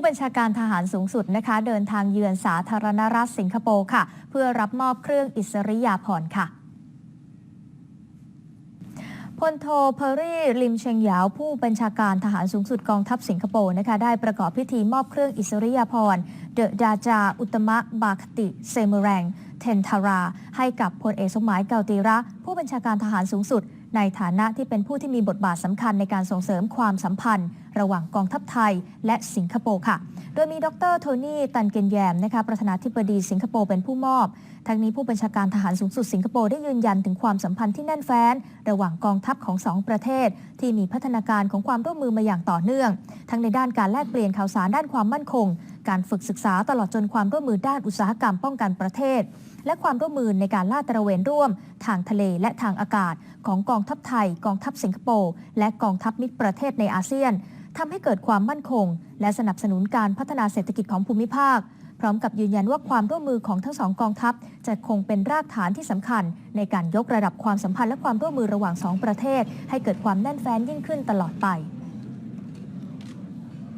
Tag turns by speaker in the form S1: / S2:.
S1: ผู้บัญชาการทหารสูงสุดนะคะ เดินทางเยือนสาธารณรัฐสิงคโปร์ค่ะ เพื่อรับมอบเครื่องอิสริยาภรณ์ค่ะพลโทเพอรี่ลิมเชงหยาว ผู้บัญชาการทหารสูงสุดกองทัพสิงคโปร์นะคะได้ประกอบพิธีมอบเครื่องอิสริยาภรณ์ เดอะดาจา อุตมะบาคติ เซมแรง เทนทารา ให้กับพลเอกสมหมายเกาตีระ ผู้บัญชาการทหารสูงสุด ในฐานะที่เป็นผู้ที่มีบทบาทสำคัญในการส่งเสริมความสัมพันธ์ ระหว่างกองทัพไทยและสิงคโปร์ค่ะ โดยมีดรโทนี่ ตันเกนแยมนะคะประธานาธิบดีสิงคโปร์เป็นผู้มอบทั้งนี้ผู้บัญชาการทหารสูงสุดสิงคโปร์ได้ยืนยันถึงความสัมพันธ์ที่แน่นแฟ้น ระหว่างกองทัพของสองประเทศ ที่มีพัฒนาการของความร่วมมือมาอย่างต่อเนื่อง ทั้งในด้านการแลกเปลี่ยนข่าวสารด้านความมั่นคง การฝึกศึกษาตลอดจนความร่วมมือด้านอุตสาหกรรมป้องกันประเทศ และความร่วมมือในการลาดตระเวนร่วม ทางทะเลและทางอากาศ ของกองทัพไทย กองทัพสิงคโปร์และกองทัพมิตรประเทศในอาเซียนทำให้เกิดความมั่นคง และสนับสนุนการพัฒนาเศรษฐกิจของภูมิภาค พร้อมกับยืนยันว่าความร่วมมือของทั้งสองกองทัพ จะคงเป็นรากฐานที่สำคัญ ในการยกระดับความสัมพันธ์และความร่วมมือระหว่างสองประเทศ ให้เกิดความแน่นแฟ้นยิ่งขึ้นตลอดไป